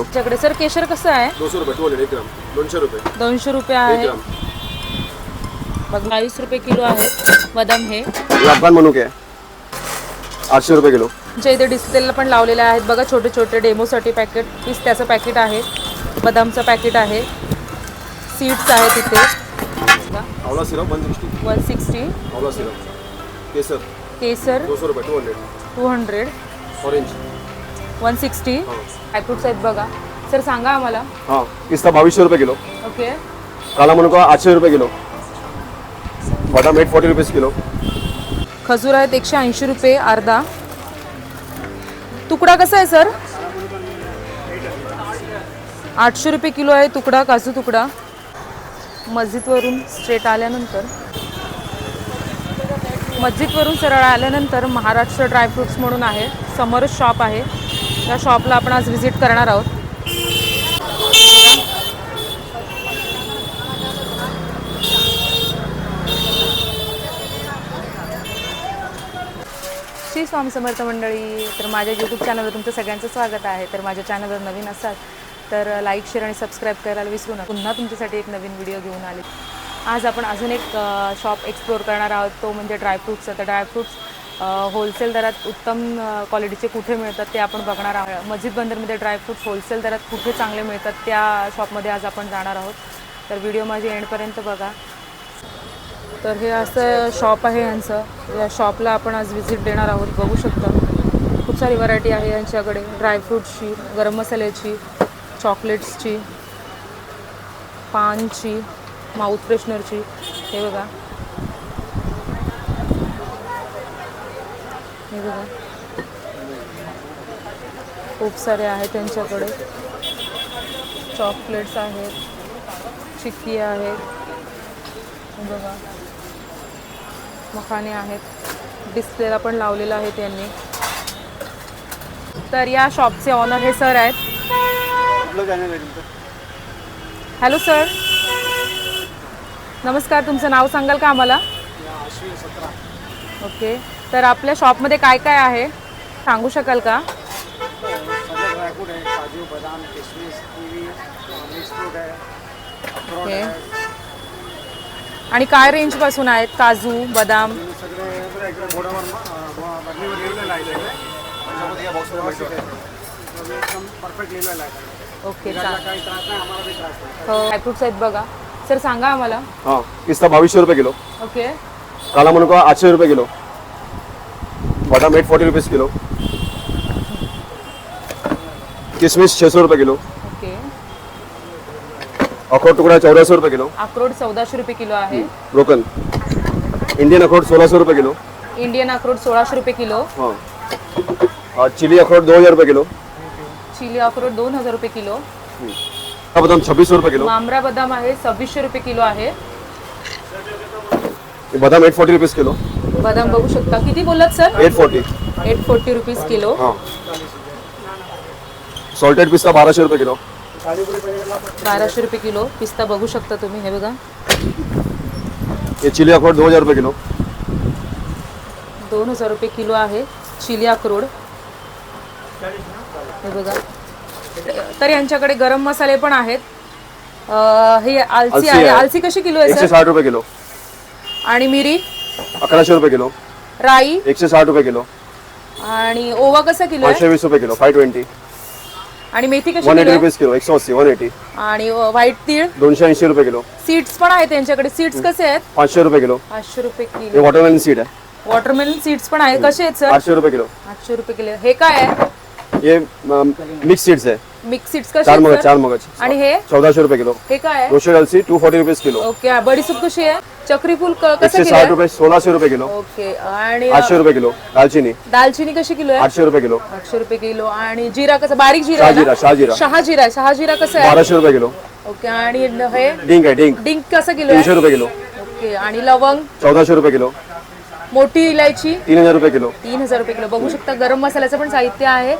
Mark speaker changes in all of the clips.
Speaker 1: तुमच्याकडे? सर केशर कसं आहे?
Speaker 2: दोनशे रुपये एक ग्राम. दोनशे रुपये.
Speaker 1: दोनशे रुपये
Speaker 2: एक
Speaker 1: आहे.
Speaker 2: ग्राम.
Speaker 1: बघ चाळीस रुपये किलो आहे. बदाम हे.
Speaker 2: अफगाण मनुके आहे आठशे रुपये किलो.
Speaker 1: जे इथे डिस्प्लेला पण लावलेले आहेत. बघा छोटे छोटे डेमोसाठी पॅकेट पिस्त्याचं पॅकेट आहे. बदामचं पॅकेट आहे. सीड्स आहेत इथे.
Speaker 2: आवला syrup one sixty
Speaker 1: one sixty
Speaker 2: आवला सिरप. केसर.
Speaker 1: केसर.
Speaker 2: दोनशे रुपये two hundred.
Speaker 1: Two hundred.
Speaker 2: Orange.
Speaker 1: One sixty dry fruits आहेत बघा सर सांगा आम्हाला
Speaker 2: हा पिस्ता बावीसशे रुपये किलो
Speaker 1: ओके
Speaker 2: काला मनुका आठशे रुपये किलो बदाम एट फोर्टी रुपीज किलो
Speaker 1: खजूर आहेत एकशे ऐंशी रुपये अर्धा तुकडा कसा आहे सर आठशे रुपये किलो आहे तुकडा काजू तुकडा मस्जिदवरून स्ट्रेट आल्यानंतर मस्जिदवरून सरळ आल्यानंतर महाराष्ट्र ड्रायफ्रुट्स म्हणून आहे समोरच शॉप आहे या शॉपला आपण आज व्हिजिट करणार आहोत. श्री स्वामी समर्थ मंडळी तर माझ्या यूट्यूब चॅनलवर तुमचं सगळ्यांचं स्वागत आहे. तर माझ्या चॅनलवर नवीन असाल तर लाईक शेअर आणि सबस्क्राईब करायला विसरू नका. पुन्हा तुमच्यासाठी एक नवीन व्हिडिओ घेऊन आले. आज आपण अजून एक शॉप एक्सप्लोअर करणार आहोत. तो म्हणजे ड्रायफ्रूट्सचा तर ड्रायफ्रूट्स होलसेल दरात उत्तम क्वालिटीचे कुठे मिळतात ते आपण बघणार आहोत. मस्जिद बंदरमध्ये ड्रायफ्रूट्स होलसेल दरात कुठे चांगले मिळतात त्या शॉपमध्ये आज आपण जाणार आहोत. तर व्हिडिओ माझी एंडपर्यंत बघा. तर हे असं शॉप आहे यांचं. या शॉपला आपण आज व्हिजिट देणार आहोत. बघू शकता. खूप सारी व्हरायटी आहे यांच्याकडे. ड्रायफ्रूट्सची गरम मसाल्याची चॉकलेट्सची पानची माउथ फ्रेशनरची हे बघा. हे बघा. खूप सारे आहेत त्यांच्याकडे. चॉकलेट्स आहेत चिक्की आहेत. बघा. मखाने आहेत. डिस्प्लेला पण लावलेलं आहे त्यांनी. तर या शॉपचे ऑनर हे सर आहेत. Hello sir. नमस्कार तुमचं नाव सांगाल का आम्हाला? ओके. तर आपल्या शॉपमध्ये काय काय आहे? सांगू शकाल का?
Speaker 3: सगळे ड्रायफ्रूट आहे काजू बदाम किशमिश किवी मिक्स फ्रूट आहे अक्रोड
Speaker 1: ओके.
Speaker 3: आहे
Speaker 1: आणि काय रेंजपासून आहेत? काजू बदाम?
Speaker 3: सगळे बघा इकडे बोर्डावर बदलीवर लिहिलेलं आहे इकडे. त्याच्यामध्ये या बॉक्सवर व्यवस्थित आहे. त्याच्यामध्ये एकदम परफेक्ट लिहिलेलं आहे
Speaker 1: ओके
Speaker 3: फिरायला
Speaker 1: चालेल.
Speaker 3: काही त्रास नाही आम्हाला काही त्रास नाही
Speaker 1: हो ड्रायफ्रुट्स आहेत बघा. सर सांगा आम्हाला.
Speaker 2: हां पिस्ता बावीसशे रुपये किलो.
Speaker 1: ओके.
Speaker 2: काला मनुका आठशे रुपये किलो. बदाम एट फोर्टी रुपीज़ किलो किशमिश छः सौ रुपये किलो
Speaker 1: ओके
Speaker 2: अखरोट टुकड़ा चौदह सौ रुपये किलो
Speaker 1: अक्रोड चौदाशे रुपये किलो आहे.
Speaker 2: ब्रोकन इंडियन अखरोट सोलह सौ रुपये किलो
Speaker 1: इंडियन अक्रोड सोळाशे रुपये किलो
Speaker 2: हाँ और चिली अखरोट दो हज़ार रुपये किलो
Speaker 1: चिली अक्रोड दोन हज़ार रुपये किलो
Speaker 2: बदाम छब्बीस सौ रुपये किलो
Speaker 1: मामरा बदाम आहे सव्वीसशे रुपये किलो आहे.
Speaker 2: ये बदाम एट फोर्टी रुपीज़ किलो.
Speaker 1: बदाम बघू शकता. किती बोललात sir?
Speaker 2: Eight forty
Speaker 1: eight forty rupees kilo.
Speaker 2: हाँ. सॉल्टेड पिस्ता बारह रुपये किलो.
Speaker 1: बाराशे रुपये किलो. पिस्ता बघू शकता तुम्ही हे बघा.
Speaker 2: ये चिली अखरोट दो हज़ार रुपये किलो.
Speaker 1: दोन हजार रुपये किलो आहे. चिली अक्रोड हे बघा. तर यांच्याकडे गरम मसाले पण आहेत. अं, हे आलसी आहे.
Speaker 2: आहे.
Speaker 1: आलसी कशी किलो आहे
Speaker 2: एकशे
Speaker 1: सर?
Speaker 2: साठ रुपये किलो.
Speaker 1: आणि मिरी?
Speaker 2: अकराशे रुपये किलो.
Speaker 1: राई?
Speaker 2: एकशे साठ रुपये किलो.
Speaker 1: आणि ओवा कसा किलो आहे?
Speaker 2: पाचशे वीस रुपये किलो फाय ट्वेंटी
Speaker 1: आणि मेथी कशी
Speaker 2: वन
Speaker 1: किलो
Speaker 2: एटी
Speaker 1: आहे?
Speaker 2: रुपीज़ किलो एक सौ अस्सी वन एटी
Speaker 1: आणि व्हाईट तीळ?
Speaker 2: दोनशे ऐंशी रुपये किलो.
Speaker 1: सीड्स पण आहेत त्यांच्याकडे. सीड्स कसे आहेत?
Speaker 2: पाचशे रुपये किलो.
Speaker 1: पाचशे रुपये
Speaker 2: हे
Speaker 1: किलो
Speaker 2: वॉटरमेलन सीड है
Speaker 1: वॉटरमेलन सीड्स पण आहेत. कसे आहेत सर
Speaker 2: आठशे रुपये किलो.
Speaker 1: आठशे रुपये किलो. हे काय आहे?
Speaker 2: ये मिक्स सीड्स है
Speaker 1: मिक्स सीड्स कसे
Speaker 2: चार मगज? चार मगज
Speaker 1: आणि हे
Speaker 2: चौदहशे रुपये किलो
Speaker 1: हे काय आहे
Speaker 2: रोशेड अलसी two forty rupees kilo
Speaker 1: okay बडीसूप कशी आहे चक्री फुल क- कसं
Speaker 2: एकशे
Speaker 1: किलो
Speaker 2: साठ
Speaker 1: आहे
Speaker 2: रुपये सोळाशे रुपये किलो
Speaker 1: ओके आणि
Speaker 2: आठशे रुपये किलो दालचिनी
Speaker 1: दालचिनी कशी किलो आहे
Speaker 2: आठशे रुपये किलो
Speaker 1: आठशे रुपये किलो आणि जिरा कसं बारीक जिरा आहे
Speaker 2: शहाजीरा
Speaker 1: ना?
Speaker 2: शहाजीरा
Speaker 1: शहाजिरा आहे शहाजिरा कसं आहे
Speaker 2: बाराशे रुपये किलो
Speaker 1: ओके आणि न- हे
Speaker 2: डिंक है डिंक
Speaker 1: डिंक कसं किलो आहे
Speaker 2: तीनशे रुपये किलो
Speaker 1: ओके आणि लवंग
Speaker 2: चौदाशे रुपये किलो
Speaker 1: मोठी इलायची
Speaker 2: तीन हजार रुपये किलो
Speaker 1: तीन हजार रुपये किलो बघू शकता गरम मसाल्याचं पण साहित्य आहे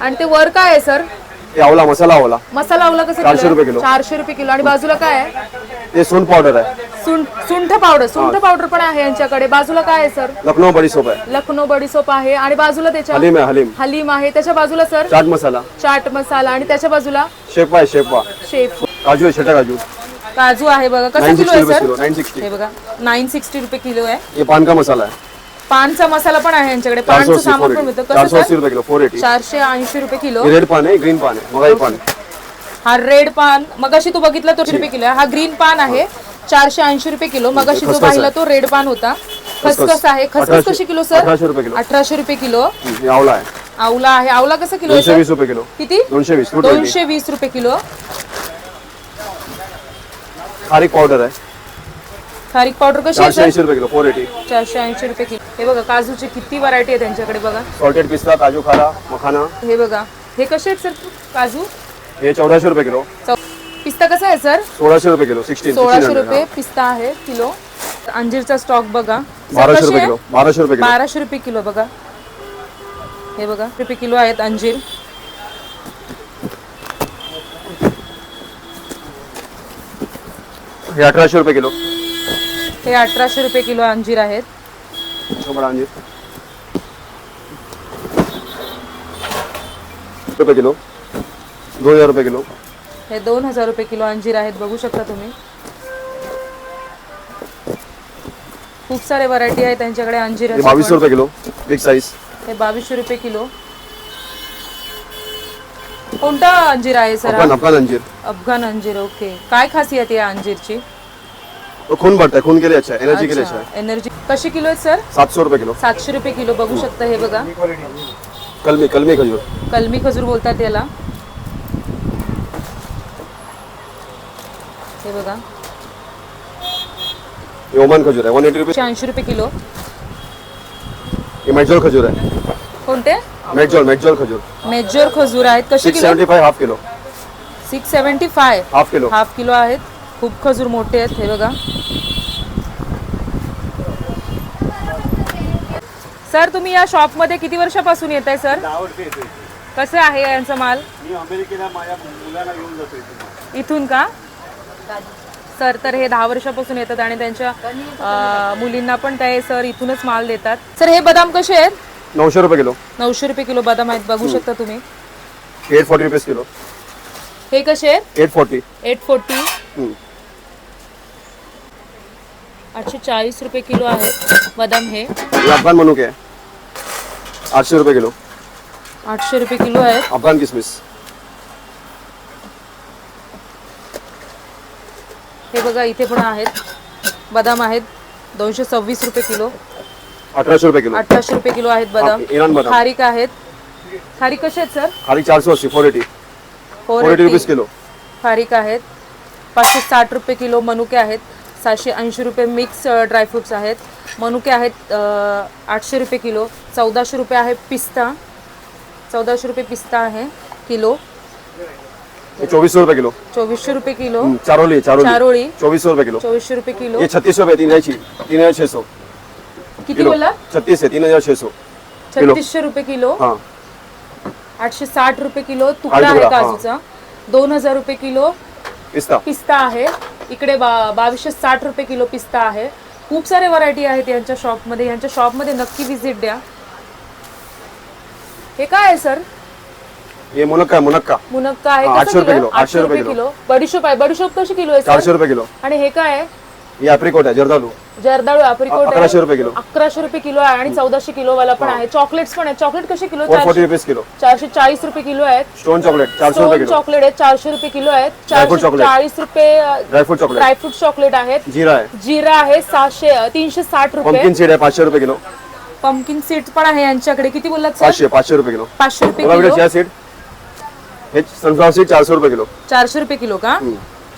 Speaker 1: आणि ते वर काय आहे सर
Speaker 2: ये आवला मसाला आवला
Speaker 1: मसाला आवला कसं
Speaker 2: चारशे रुपये
Speaker 1: आहे?
Speaker 2: किलो.
Speaker 1: चारशे रुपये किलो. आणि बाजूला काय आहे?
Speaker 2: ये सोन पाउडर है
Speaker 1: सुंठ सुंठ पावडर सुंठ पावडर पण आहे यांच्याकडे. बाजूला काय आहे सर?
Speaker 2: लखनऊ बड़ी सोप है
Speaker 1: लखनौ बडीसोप आहे. आणि बाजूला त्याच्या
Speaker 2: हलीम है हलीम.
Speaker 1: हलीम आहे. त्याच्या बाजूला सर?
Speaker 2: चाट मसाला.
Speaker 1: चाट मसाला. आणि त्याच्या बाजूला?
Speaker 2: शेपवा है शेपवा
Speaker 1: शेफ
Speaker 2: काजू है छठा काजू.
Speaker 1: काजू आहे बघा. कसं किलो
Speaker 2: सिक्सटी
Speaker 1: आहे
Speaker 2: रुपये
Speaker 1: सर
Speaker 2: किलो नाइन सिक्सटी.
Speaker 1: हे बघा. नाईन सिक्स्टी रुपये किलो आहे.
Speaker 2: ये पान का मसाला है
Speaker 1: पानचा मसाला पण आहे यांच्याकडे. पानचं सामान पण मिळतं.
Speaker 2: चार सौ
Speaker 1: कसं
Speaker 2: अस्सी रुपये किलो फोर एटी
Speaker 1: चारशे ऐंशी रुपये किलो.
Speaker 2: रेड पान है ग्रीन पान है मगाई पान है
Speaker 1: हा रेड पान. मगाशी तू बघितला तो रुपये किलो आहे? हा ग्रीन पान आहे चारशे ऐंशी रुपये किलो. मगाशी जो
Speaker 2: खसखस
Speaker 1: पाहिला
Speaker 2: आहे.
Speaker 1: तो रेड पान होता.
Speaker 2: खसखस.
Speaker 1: आहे. खसखस
Speaker 2: अठराशे-
Speaker 1: कशी किलो सर
Speaker 2: अठराशे रुपये किलो.
Speaker 1: अठराशे रुपये किलो.
Speaker 2: ये आवला
Speaker 1: आवला आहे. आवला कसं किलो आहे
Speaker 2: दोनशे वीस रुपये किलो.
Speaker 1: किती?
Speaker 2: दोनशे वीस
Speaker 1: दोनशे वीस रुपये किलो.
Speaker 2: खारीक पावडर है
Speaker 1: खारीक पावडर कशी आहे
Speaker 2: चारशे
Speaker 1: सर
Speaker 2: ऐंशी रुपये किलो फोर एटी
Speaker 1: चारशे ऐंशी रुपये किलो. हे बघा काजूची किती व्हरायटी आहे त्यांच्याकडे बघा.
Speaker 2: सॉल्टेड पिस्ता काजू खारा मखाना.
Speaker 1: हे बघा. हे कसे आहेत सर काजू?
Speaker 2: ये चौदाशे रुपये किलो.
Speaker 1: चौ- पिस्ता कसा आहे सर
Speaker 2: सोळाशे रुपये किलो सिक्सटीन
Speaker 1: सोळाशे रुपये पिस्ता आहे किलो. अंजीरचा स्टॉक बघा. सर,
Speaker 2: बाराशे
Speaker 1: कशी
Speaker 2: रुपये
Speaker 1: आहे?
Speaker 2: किलो बाराशे रुपये किलो.
Speaker 1: बाराशे रुपये किलो बघा. हे बघा रुपये किलो आहेत अंजीर?
Speaker 2: हे अठराशे रुपये किलो.
Speaker 1: हे अठराशे रुपये किलो अंजीर आहेत.
Speaker 2: रुपये किलो. दो हजार रुपये किलो.
Speaker 1: हे दोन हजार रुपये किलो अंजीर आहेत. बघू शकता तुम्ही. खूप सारे व्हरायटी आहेत त्यांच्याकडे अंजीर
Speaker 2: ये बाईस रुपये किलो. बिग साइज
Speaker 1: हे बावीसशे रुपये किलो. कोणता अंजीर आहे सर?
Speaker 2: अफगान अंजीर.
Speaker 1: अफगान अंजीर ओके काय खासियत आहे या अंजीरची?
Speaker 2: खून बढ़ता है खून के लिए अच्छा है एनर्जी के लिए अच्छा है
Speaker 1: एनर्जी कशी किलो आहे सर
Speaker 2: सात सौ रुपये किलो.
Speaker 1: सातशे रुपये किलो बघू शकता हे बघा.
Speaker 2: कलमी कलमी खजूर.
Speaker 1: कलमी खजूर बोलतात याला. हे बघा.
Speaker 2: ये ओमान खजूर है वन एटी रुपये
Speaker 1: ऐंशी रुपये किलो.
Speaker 2: ये मेटजोल खजूर है
Speaker 1: कोणते?
Speaker 2: मेटजोल मेटजोल खजूर.
Speaker 1: मेजर खजूर आहेत. कशी
Speaker 2: six
Speaker 1: kilo?
Speaker 2: Seventy five half kilo.
Speaker 1: Six seventy five
Speaker 2: half kilo.
Speaker 1: Half kilo आहेत. खूप खजूर मोठे आहेत हे बघा. सर तुम्ही या शॉपमध्ये किती वर्षापासून येत आहे सर कसं आहे यांचा माल?
Speaker 3: मी अमेरिकेला माझ्या मुलाला घेऊन जातो इथे
Speaker 1: इथून का? सर तर हे दहा वर्षापासून येतात आणि त्यांच्या अं, मुलींना पण ते सर इथूनच माल देतात. सर हे बदाम कसे आहेत?
Speaker 2: नऊशे रुपये किलो.
Speaker 1: नऊशे रुपये किलो बदाम आहेत बघू शकता तुम्ही.
Speaker 2: Eight forty rupees kilo.
Speaker 1: हे कसे आहेत?
Speaker 2: Eight forty.
Speaker 1: Eight forty. आठशे चाळीस रुपये किलो आहेत बदाम हे.
Speaker 2: ये अफगान मनुक है आठशे रुपये किलो.
Speaker 1: आठशे रुपये किलो आहेत.
Speaker 2: अफगान किसमिस.
Speaker 1: हे बघा इथे पण आहेत. बदाम आहेत. दोनशे सव्वीस रुपये किलो.
Speaker 2: अठराशे रुपये किलो.
Speaker 1: अठराशे रुपये किलो आहेत बदाम.
Speaker 2: हा, इराण बदाम.
Speaker 1: खारीक आहेत. खारीक कसे आहेत सर?
Speaker 2: खाली चार सौ अस्सी four eighty
Speaker 1: four
Speaker 2: four eighty rupees. Kilo.
Speaker 1: खारीक आहेत. पाचशे साठ रुपये किलो मनुके आहेत. सातशे ऐंशी रुपये मिक्स ड्रायफ्रुट्स आहेत. मनुके आहेत आठशे रुपये किलो. चौदाशे रुपये आहे पिस्ता. चौदाशे रुपये पिस्ता आहे किलो.
Speaker 2: ये चौबीस सौ रुपये किलो.
Speaker 1: चोवीसशे रुपये किलो.
Speaker 2: चारोली चारोली.
Speaker 1: चारोळी.
Speaker 2: चौबीस सौ रुपये किलो.
Speaker 1: चोवीसशे रुपये किलो.
Speaker 2: ये छत्तीस रुपये तीन हजार तीन हजार छः सौ
Speaker 1: किती बोला
Speaker 2: छत्तीस है तीन हजार छः सौ
Speaker 1: छत्तीसशे रुपये किलो.
Speaker 2: हाँ.
Speaker 1: आठशे साठ रुपये किलो. तुकडा आहे. काजूचा. दोन हजार रुपये किलो.
Speaker 2: पिस्ता.
Speaker 1: पिस्ता आहे. इकडे बा बावीसशे साठ रुपये किलो पिस्ता आहे. खूप सारे व्हरायटी आहेत यांच्या शॉपमध्ये यांच्या शॉपमध्ये नक्की व्हिजिट द्या. हे काय आहे सर
Speaker 2: ये मुनक्का है मुनक्का.
Speaker 1: मुनक्का आहे.
Speaker 2: हा,
Speaker 1: कसं
Speaker 2: आठशे रुपये
Speaker 1: किलो? आठशे
Speaker 2: आठशे
Speaker 1: रुपये
Speaker 2: रुपये
Speaker 1: किलो. बडीशोप आहे. बडीशोप कशी किलो आहे
Speaker 2: चारशे
Speaker 1: सर
Speaker 2: रुपये किलो.
Speaker 1: आणि हे काय आहे?
Speaker 2: ये अप्रिकोट है जर्दालू.
Speaker 1: जर्दाळू अप्रिकोट आहे.
Speaker 2: अकराशे रुपये किलो.
Speaker 1: अकराशे रुपये किलो आहे आणि चौदाशे किलो वाला पण आहे. चॉकलेट्स पण आहे. चॉकलेट कसे किलो?
Speaker 2: फोर फोर्टी
Speaker 1: चारशे
Speaker 2: रुपीज किलो.
Speaker 1: चारशे चाळीस रुपये किलो आहेत.
Speaker 2: स्टोन चॉकलेट चारशे रुपये किलो.
Speaker 1: चॉकलेट आहेत. चारशे रुपये किलो आहेत.
Speaker 2: Dryfruit
Speaker 1: चारशे
Speaker 2: chocolate.
Speaker 1: चाळीस रुपये
Speaker 2: ड्रायफ्रूट चॉकलेट
Speaker 1: ड्रायफ्रूट चॉकलेट आहेत.
Speaker 2: जीरा है
Speaker 1: जिरा आहे सहाशे तीनशे साठ रुपये.
Speaker 2: पंपकिन सीड है पाचशे रुपये किलो.
Speaker 1: पंकिन सीड्स पण आहे यांच्याकडे. किती बोललात सर?
Speaker 2: पाचशे पाचशे रुपये किलो.
Speaker 1: पाचशे रुपये किलो?
Speaker 2: सीड हे सनफ्लावर सीड चारशे रुपये किलो.
Speaker 1: चारशे रुपये किलो का?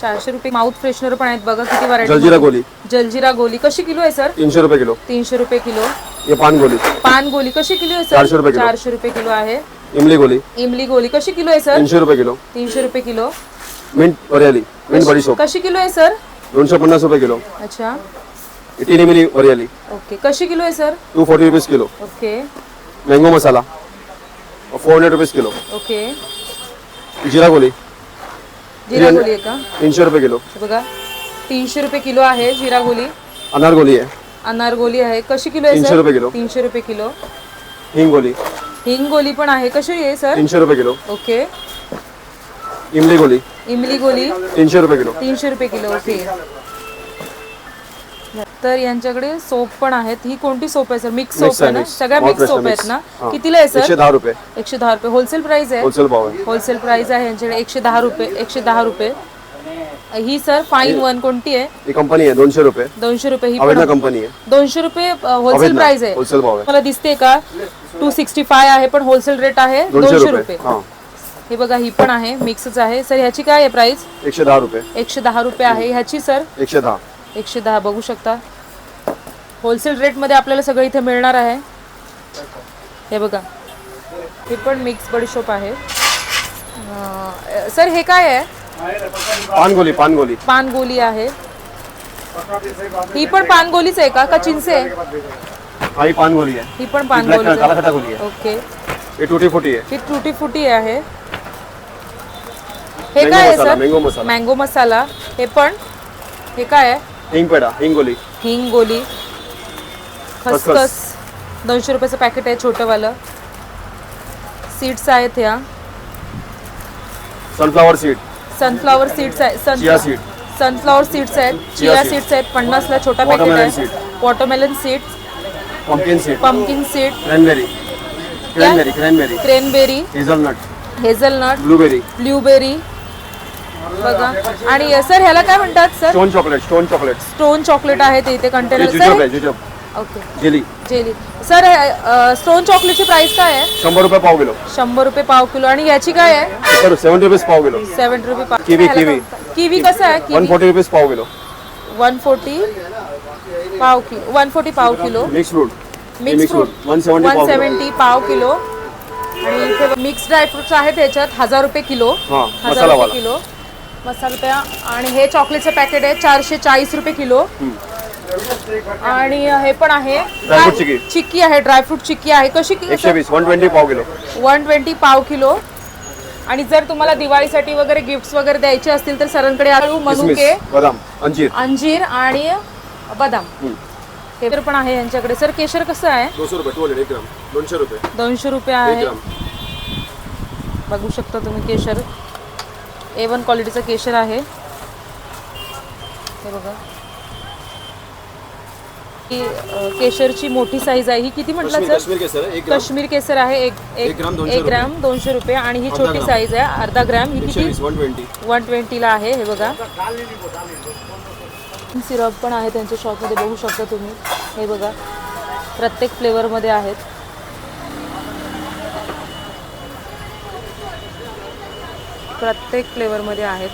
Speaker 1: चारशे रुपये माउथ फ्रेशनर पण आहेत बघा किती व्हरायटी
Speaker 2: जलजीरा गोली.
Speaker 1: जलजिरा गोली. कशी किलो आहे सर?
Speaker 2: तीनशे रुपये किलो.
Speaker 1: तीनशे रुपये किलो.
Speaker 2: ये पान गोली.
Speaker 1: पान गोली. कशी किलो आहे सर?
Speaker 2: चारशे रुपये किलो.
Speaker 1: चारशे रुपये किलो आहे.
Speaker 2: इमली गोली.
Speaker 1: इमली गोली. कशी किलो आहे सर?
Speaker 2: तीनशे रुपये किलो.
Speaker 1: तीनशे रुपये किलो.
Speaker 2: मिंट वरियाली मिंट बडी सोप.
Speaker 1: कशी किलो आहे सर?
Speaker 2: दोनशे पन्नास रुपये किलो.
Speaker 1: अच्छा.
Speaker 2: तीन इमली वरियाली
Speaker 1: ओके. कशी किलो आहे sir?
Speaker 2: Two forty rupees kilo.
Speaker 1: Okay.
Speaker 2: Mango masala. Four hundred rupees kilo.
Speaker 1: Okay.
Speaker 2: जीरा गोली.
Speaker 1: जिरा गोली आहे का?
Speaker 2: तीनशे रुपये किलो.
Speaker 1: बघा तीनशे रुपये किलो आहे जिरा गोली.
Speaker 2: अनार गोली आहे.
Speaker 1: अनारगोली आहे. कशी किलो आहे
Speaker 2: तीनशे
Speaker 1: सर?
Speaker 2: रुपये किलो.
Speaker 1: तीनशे रुपये किलो.
Speaker 2: हिंग गोली.
Speaker 1: हिंग गोली पण आहे. कशी आहे सर?
Speaker 2: तीनशे रुपये किलो.
Speaker 1: ओके.
Speaker 2: इमली गोली.
Speaker 1: इमली गोली.
Speaker 2: तीनशे रुपये किलो.
Speaker 1: तीनशे रुपये किलो ओके. तर यांच्याकडे सोप पण आहेत. ही कोणती सोप आहे सर? मिक्स सोप आहे ना. सगळ्या मिक्स सोप
Speaker 2: आहे,
Speaker 1: आहेत ना. कितीला आहे
Speaker 2: एकशे
Speaker 1: सर
Speaker 2: दहा रुपये.
Speaker 1: एकशे दहा रुपये. होलसेल प्राइस आहे?
Speaker 2: होलसेल भाव आहे.
Speaker 1: होलसेल प्राइस आहे यांच्याकडे. एकशे दहा रुपये. एकशे दहा रुपये. ही सर फाईन वन कोणती आहे?
Speaker 2: ही कंपनी आहे दोनशे रुपये.
Speaker 1: दोनशे रुपये ही पण
Speaker 2: कंपनी आहे.
Speaker 1: दोनशे रुपये होलसेल प्राइस आहे.
Speaker 2: होलसेल भाव आहे.
Speaker 1: मला दिसते का? टू सिक्स्टी फाय आहे पण होलसेल रेट आहे
Speaker 2: दोनशे रुपये. हा.
Speaker 1: हे बघा ही पण आहे. मिक्सच आहे. सर ह्याची काय आहे प्राइस
Speaker 2: एकशे दहा रुपये.
Speaker 1: एकशे दहा रुपये आहे. ह्याची सर?
Speaker 2: एकशे दहा.
Speaker 1: एकशे दहा बघू शकता. होलसेल रेटमध्ये आपल्याला सगळं इथे मिळणार आहे. हे बघा. हे पण मिक्स बडीशोप आहे. सर हे काय आहे?
Speaker 2: पानगोली पानगोली.
Speaker 1: पानगोली आहे. ही पण पानगोलीच आहे का? का चिंचे आहे?
Speaker 2: पानगोली आहे.
Speaker 1: ही पण
Speaker 2: ब्लॅक
Speaker 1: पानगोलीच
Speaker 2: कलर काला
Speaker 1: आहे.
Speaker 2: खटा गोली आहे.
Speaker 1: ओके.
Speaker 2: ही टुटी फुटी आहे.
Speaker 1: ही टुटी फुटी आहे. हे काय आहे सर. मँगो मसाला. हे पण. हे काय आहे?
Speaker 2: हिंग पेडा हिंग गोली
Speaker 1: हिंग गोली खसखस. दोनशे रुपयाचं पॅकेट आहे छोटंवालं. सीड्स आहेत ह्या.
Speaker 2: सनफ्लावर सीड
Speaker 1: सनफ्लॉवर सीड्स आहे
Speaker 2: Chia seed.
Speaker 1: सनफ्लॉवर सीड्स आहेत चिया. सीड्स आहेत पन्नासला छोटा पॅकेट
Speaker 2: Watermelon
Speaker 1: आहे. Watermelon seeds
Speaker 2: pumpkin seed
Speaker 1: pumpkin seed
Speaker 2: cranberry cranberry cranberry
Speaker 1: cranberry
Speaker 2: hazelnut
Speaker 1: hazelnut
Speaker 2: blueberry
Speaker 1: blueberry बघा. आणि सर ह्याला काय म्हणतात sir?
Speaker 2: Stone chocolate stone chocolate.
Speaker 1: Stone chocolate आहे ते इथे container sir okay.
Speaker 2: Jelly.
Speaker 1: Jelly. Sir stone चॉकलेटची price काय आहे?
Speaker 2: शंभर रुपये पाव किलो.
Speaker 1: शंभर रुपये पाव किलो. आणि याची काय आहे?
Speaker 2: सेवन रुपीज पाव किलो.
Speaker 1: सेवन रुपये पाव.
Speaker 2: Kiwi, kiwi.
Speaker 1: किवी कसं आहे?
Speaker 2: वन फोर्टी रुपीज पाव किलो.
Speaker 1: वन फोर्टी पाव किलो. वन फोर्टी पाव kilo.
Speaker 2: Mix fruit
Speaker 1: mix fruit
Speaker 2: one seventy
Speaker 1: one
Speaker 2: पाव किलो.
Speaker 1: आणि मिक्स ड्रायफ्रुट्स आहेत त्याच्यात हजार रुपये किलो. हजार. रुपये किलो. मसाला प्या आणि हे चॉकलेटचं पॅकेट आहे चारशे चाळीस रुपये किलो. आणि हे पण आहे.
Speaker 2: ड्रायफ्रूट चिक्की.
Speaker 1: चिक्की आहे ड्रायफ्रूट चिक्की आहे. कशी
Speaker 2: एकशे वीस वन ट्वेंटी पाव किलो.
Speaker 1: वन ट्वेंटी पाव किलो. आणि जर तुम्हाला दिवाळीसाठी वगैरे गिफ्ट्स वगैरे द्यायचे असतील तर सरांकडे आळू
Speaker 2: किसमिस
Speaker 1: मनुके
Speaker 2: बदाम अंजीर.
Speaker 1: अंजीर आणि बदाम. केशर पण आहे यांच्याकडे. सर केशर कसं आहे?
Speaker 2: दोनशे रुपये दोनशे रुपये.
Speaker 1: दोनशे रुपये
Speaker 2: एक
Speaker 1: आहे. बघू शकता तुम्ही केशर. ए वन क्वालिटीचं केशर आहे. हे बघा. अ, केशरची मोठी साईज आहे. ही किती म्हटलं सर?
Speaker 2: काश्मीर केसर आहे. एक
Speaker 1: एक
Speaker 2: ग्राम दोनशे
Speaker 1: रुपये. आणि ही छोटी. साईज आहे. अर्धा ग्राम. ही किती?
Speaker 2: वीस वन ट्वेंटी
Speaker 1: वन ट्वेंटीला आहे. हे बघा. सिरप पण आहे त्यांच्या शॉपमध्ये बघू शकता तुम्ही. हे बघा. प्रत्येक फ्लेवरमध्ये आहेत. प्रत्येक फ्लेवरमध्ये आहेत.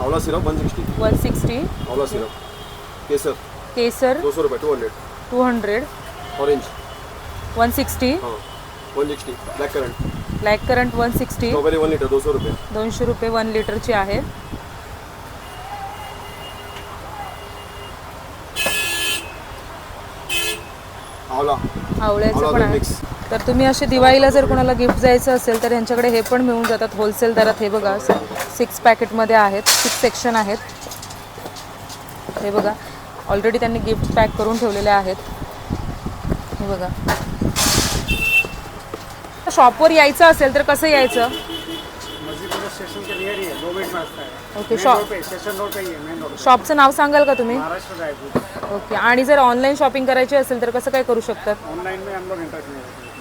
Speaker 2: आवला syrup one sixty
Speaker 1: one sixty
Speaker 2: आवला सिरप केसर.
Speaker 1: केसर.
Speaker 2: दो सौ रुपये two hundred
Speaker 1: two hundred
Speaker 2: orange
Speaker 1: one sixty
Speaker 2: हाँ. One sixty black currant
Speaker 1: black currant one sixty
Speaker 2: strawberry one litre दो सौ रुपये.
Speaker 1: दोनशे रुपये वन लिटरची आहे
Speaker 2: आवला
Speaker 1: आवळ्याचं
Speaker 2: आवळा
Speaker 1: पण आहे. तर तुम्ही असे दिवाळीला जर कोणाला गिफ्ट द्यायचं असेल तर यांच्याकडे हे पण मिळून जातात. होलसेल दरात हे बघा सिक्स पॅकेटमध्ये आहेत सिक्स सेक्शन आहेत. हे बघा ऑलरेडी त्यांनी गिफ्ट पॅक करून ठेवलेले आहेत. हे बघा. शॉपवर यायचं असेल तर कसं यायचं? ओके शॉप शॉपचं नाव सांगाल का तुम्ही? ओके आणि जर ऑनलाईन शॉपिंग करायची असेल तर कसं काय करू शकतात?
Speaker 3: ऑनलाइन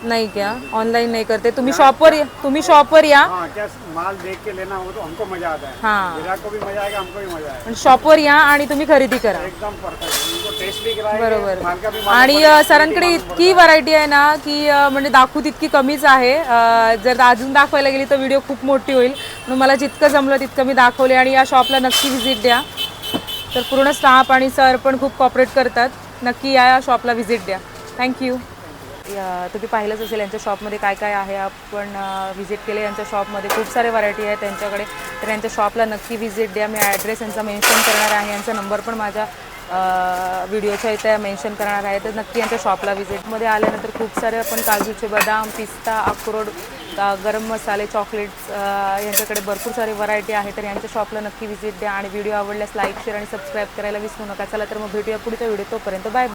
Speaker 3: नहीं
Speaker 1: क्या ऑनलाईन नाही करते. तुम्ही शॉपवर या. तुम्ही शॉपवर या.
Speaker 3: हाँ क्या माल देख के लेना हो तो हमको मजा आता है.
Speaker 1: हां.
Speaker 3: ग्राहक को भी मजा आएगा हमको भी मजा आएगा.
Speaker 1: शॉपवर या आणि तुम्ही खरेदी करा.
Speaker 3: एकदम परफेक्ट उनको टेस्ट भी कराएंगे
Speaker 1: बरोबर.
Speaker 3: माल का भी माल
Speaker 1: आणि अ, सरांकडे इतकी व्हरायटी आहे ना की अ, म्हणजे दाखवू तितकी कमीच आहे. अ, जर अजून दाखवायला गेली तर व्हिडिओ खूप मोठी होईल. म्हणून मला जितकं जमलं तितकं मी दाखवले आणि या शॉपला नक्की व्हिजिट द्या. तर पूर्ण स्टाफ आणि सर पण खूप कॉपरेट करतात. नक्की या या शॉपला व्हिजिट द्या. थँक्यू तुम्ही पाहिलंच असेल यांच्या शॉपमध्ये काय काय आहे. आपण व्हिजिट केले यांच्या शॉपमध्ये. खूप सारे व्हरायटी आहे त्यांच्याकडे तर यांच्या शॉपला नक्की व्हिजिट द्या. मी ॲड्रेस यांचा मेन्शन करणार आहे. यांचा नंबर पण माझ्या व्हिडिओच्या इथे मेन्शन करणार आहे. तर नक्की यांच्या शॉपला व्हिजिटमध्ये आल्यानंतर खूप सारे आपण काजूचे बदाम पिस्ता अक्रोड गरम मसाले चॉकलेट्स यांच्याकडे भरपूर सारे व्हरायटी आहे तर यांच्या शॉपला नक्की व्हिजिट द्या. आणि व्हिडिओ आवडल्यास लाईक शेअर आणि सबस्क्राईब करायला विसरू नका. चला तर मग भेटूया पुढच्या व्हिडिओ तोपर्यंत. बाय